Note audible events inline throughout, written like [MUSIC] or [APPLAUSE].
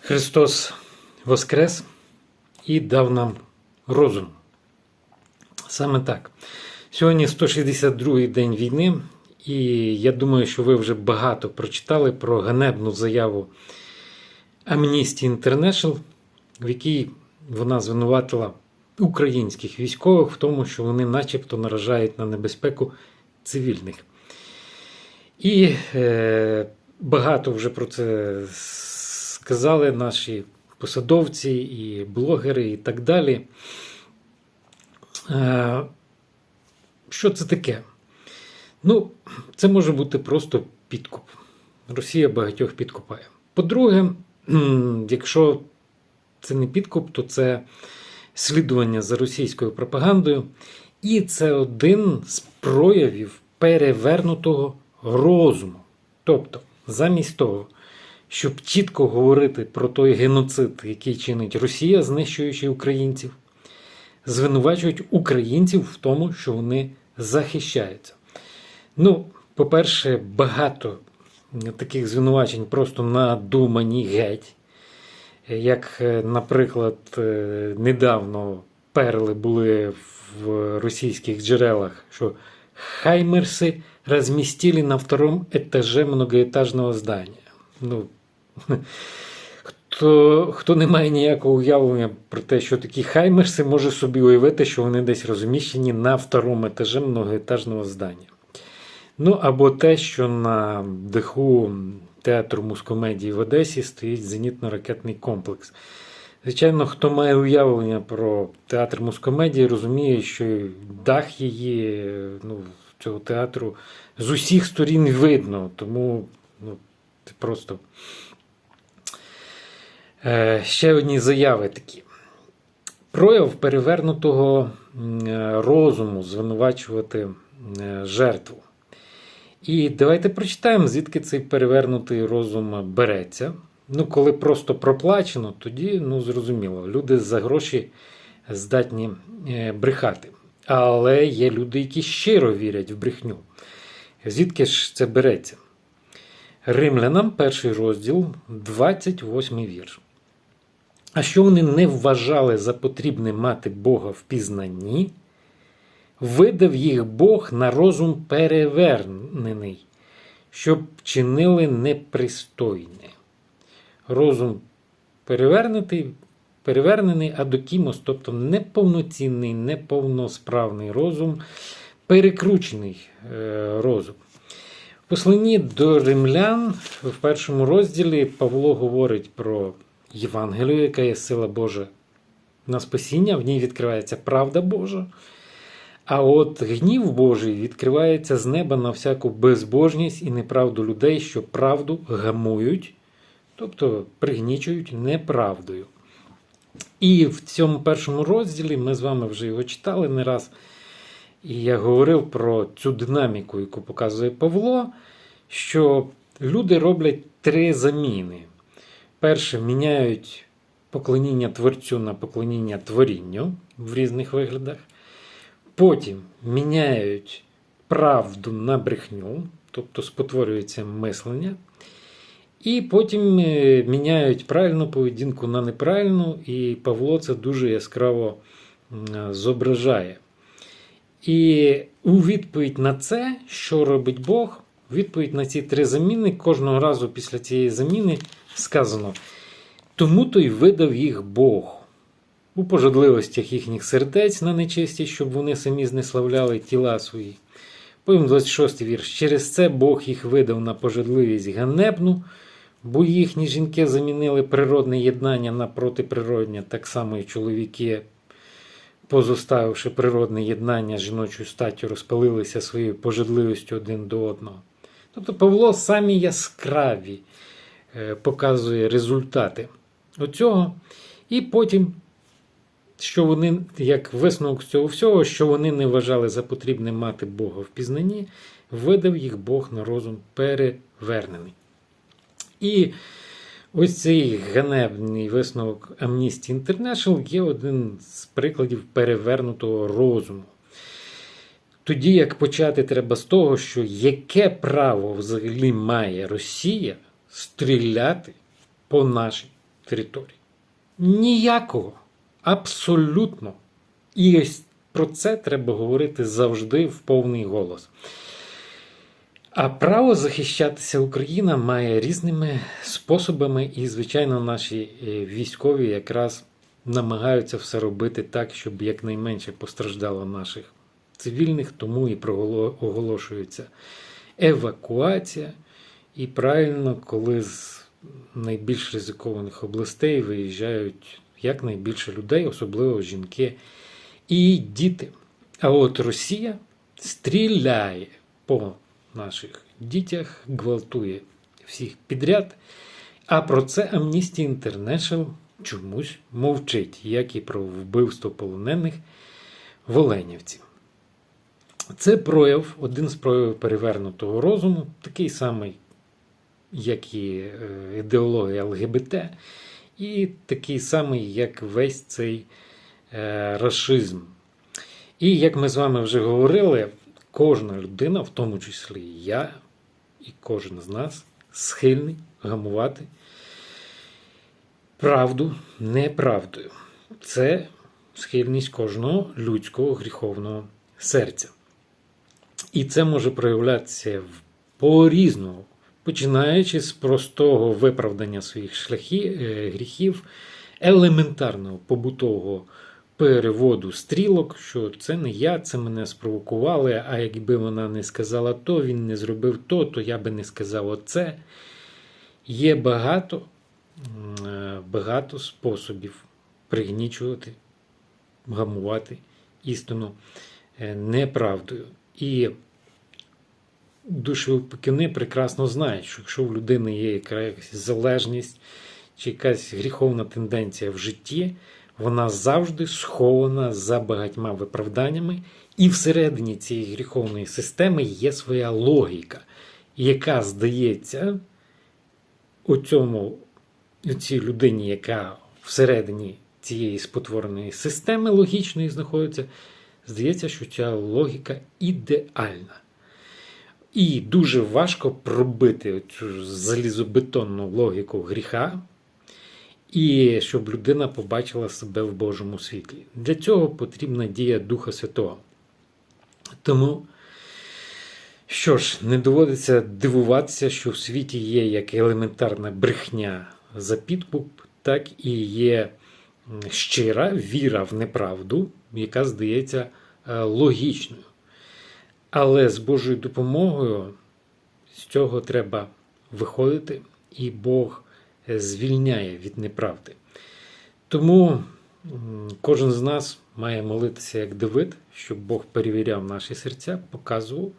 Христос Воскрес і дав нам розум. Саме так. Сьогодні 162-й день війни, і я думаю, що ви вже багато прочитали про ганебну заяву Amnesty International, в якій вона звинуватила українських військових в тому, що вони начебто наражають на небезпеку цивільних. І е, багато вже про це сказали наші посадовці і блогери, і так далі. Е, що це таке? Ну, це може бути просто підкуп. Росія багатьох підкупає. По-друге, якщо це не підкуп, то це слідування за російською пропагандою. І це один з проявів перевернутого розуму. Тобто, замість того, щоб чітко говорити про той геноцид, який чинить Росія, знищуючи українців, звинувачують українців в тому, що вони захищаються. Ну, по-перше, багато таких звинувачень просто надумані геть. Як, наприклад, недавно перли були в російських джерелах, що Хаймерси разместили на втором этаже многоэтажного здания. Ну, [LAUGHS] Хто хто не має ніякого уявлення про те, що такі хаймерси, може собі уявити, що вони десь розміщені на второму етажі многоетажного здання. Ну, або те, що на даху театру мускомедії в Одесі стоїть зенітно-ракетний комплекс. Звичайно, хто має уявлення про театр мускомедії, розуміє, що дах її ну, цього театру з усіх сторін видно, тому ну, просто. Е, ще одні заяви такі. Прояв перевернутого розуму звинувачувати е, жертву. І давайте прочитаємо, звідки цей перевернутий розум береться. Ну, коли просто проплачено, тоді ну, зрозуміло, люди за гроші здатні е, брехати. Але є люди, які щиро вірять в брехню. Звідки ж це береться? Римлянам, перший розділ, 28 вірш. А що вони не вважали за потрібне мати Бога в пізнанні, видав їх Бог на розум перевернений, щоб чинили непристойне. Розум перевернутий, перевернений адокімос, тобто неповноцінний, неповносправний розум, перекручений е, розум. Посланні до римлян в першому розділі Павло говорить про Євангелію, яка є сила Божа на спасіння, в ній відкривається правда Божа. А от гнів Божий відкривається з неба на всяку безбожність і неправду людей, що правду гамують, тобто пригнічують неправдою. І в цьому першому розділі ми з вами вже його читали не раз. І я говорив про цю динаміку, яку показує Павло, що люди роблять три заміни. Перше, міняють поклоніння творцю на поклоніння творінню в різних виглядах. Потім міняють правду на брехню, тобто спотворюється мислення. І потім е, міняють правильну поведінку на неправильну, і Павло це дуже яскраво зображає. І у відповідь на це, що робить Бог, відповідь на ці три заміни, кожного разу після цієї заміни сказано: тому то й видав їх Бог у пожадливостях їхніх сердець на нечисті, щоб вони самі знеславляли тіла свої. Потім 26 вірш. Через це Бог їх видав на пожадливість ганебну, бо їхні жінки замінили природне єднання на протиприроднє, так само і чоловіки, позоставивши природне єднання жіночою статтю, розпалилися своєю пожадливістю один до одного. Тобто Павло самі яскраві е, показує результати оцього. І потім, що вони, як висновок з цього всього, що вони не вважали за потрібне мати Бога в пізнанні, видав їх Бог на розум перевернений. І ось цей ганебний висновок Amnesty International є один з прикладів перевернутого розуму. Тоді як почати треба з того, що яке право взагалі має Росія стріляти по нашій території. Ніякого. Абсолютно. І ось про це треба говорити завжди в повний голос. А право захищатися Україна має різними способами, і, звичайно, наші е, військові якраз намагаються все робити так, щоб якнайменше постраждало наших цивільних, тому і оголошується евакуація. І правильно, коли з найбільш ризикованих областей виїжджають якнайбільше людей, особливо жінки і діти. А от Росія стріляє по наших дітях, гвалтує всіх підряд. А про це Amnesty International чомусь мовчить, як і про вбивство полонених в Оленівці. Це прояв, один з проявів перевернутого розуму, такий самий, як і е, ідеологія ЛГБТ, і такий самий, як весь цей е, расизм. І як ми з вами вже говорили, кожна людина, в тому числі я, і кожен з нас, схильний гамувати правду неправдою. Це схильність кожного людського гріховного серця. І це може проявлятися по-різному, починаючи з простого виправдання своїх шляхів, е, гріхів, елементарного побутового переводу стрілок, що це не я, це мене спровокували, а якби вона не сказала то, він не зробив то, то я би не сказав оце. Є багато, е, багато способів пригнічувати, гамувати істину е, неправдою. І душеопікуни прекрасно знають, що якщо в людини є якась залежність чи якась гріховна тенденція в житті, вона завжди схована за багатьма виправданнями, і всередині цієї гріховної системи є своя логіка, яка здається у цьому у цій людині, яка всередині цієї спотвореної системи логічної знаходиться, здається, що ця логіка ідеальна. І дуже важко пробити цю залізобетонну логіку гріха, і щоб людина побачила себе в Божому світлі. Для цього потрібна дія Духа Святого. Тому, що ж, не доводиться дивуватися, що в світі є як елементарна брехня за підкуп, так і є щира віра в неправду, яка здається е, логічною. Але з Божою допомогою з цього треба виходити, і Бог звільняє від неправди. Тому кожен з нас має молитися як Давид, щоб Бог перевіряв наші серця, показував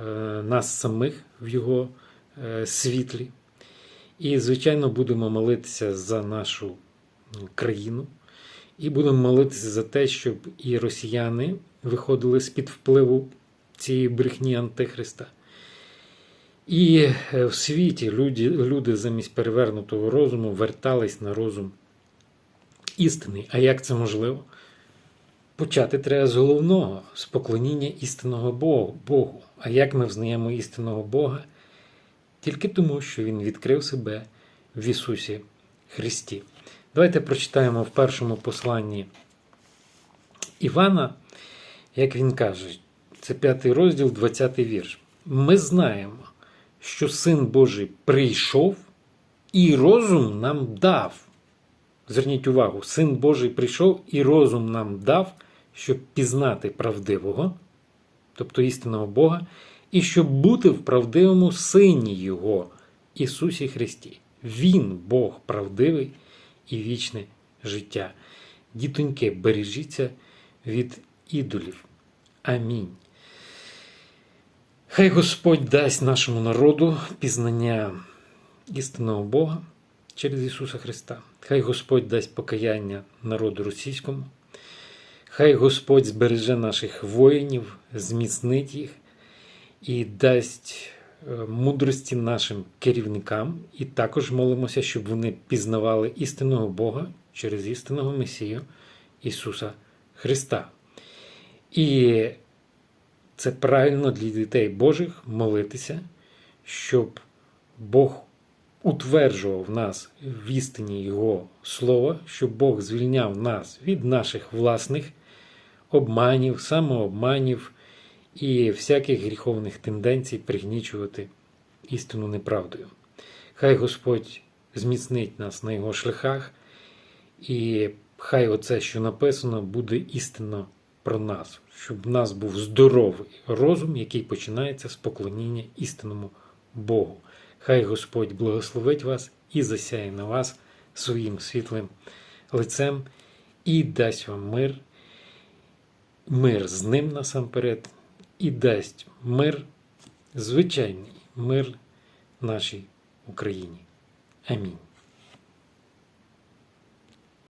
е, нас самих в його е, світлі. І, звичайно, будемо молитися за нашу країну. І будемо молитися за те, щоб і росіяни виходили з-під впливу цієї брехні Антихриста. І е, в світі люди, люди замість перевернутого розуму вертались на розум істини. А як це можливо? Почати треба з головного, з поклоніння істинного Богу. Богу. А як ми взнаємо істинного Бога? Тільки тому, що Він відкрив себе в Ісусі Христі. Давайте прочитаємо в першому посланні Івана, як він каже, це п'ятий розділ, 20 вірш. Ми знаємо, що Син Божий прийшов і розум нам дав. Зверніть увагу, Син Божий прийшов і розум нам дав, щоб пізнати правдивого, тобто істинного Бога, і щоб бути в правдивому Сині Його, Ісусі Христі. Він Бог правдивий і вічне життя. Дітоньки, бережіться від ідолів. Амінь. Хай Господь дасть нашому народу пізнання істинного Бога через Ісуса Христа. Хай Господь дасть покаяння народу російському. Хай Господь збереже наших воїнів, зміцнить їх і дасть е, мудрості нашим керівникам. І також молимося, щоб вони пізнавали істинного Бога через істинного Месію Ісуса Христа. І це правильно для дітей Божих молитися, щоб Бог утверджував нас в істині Його слова, щоб Бог звільняв нас від наших власних обманів, самообманів і всяких гріховних тенденцій пригнічувати істину неправдою. Хай Господь зміцнить нас на його шляхах, і хай оце, що написано, буде істинно про нас, щоб в нас був здоровий розум, який починається з поклоніння істинному Богу. Хай Господь благословить вас і засяє на вас своїм світлим лицем і дасть вам мир, мир з ним насамперед, і дасть мир, звичайний мир нашій Україні. Амінь.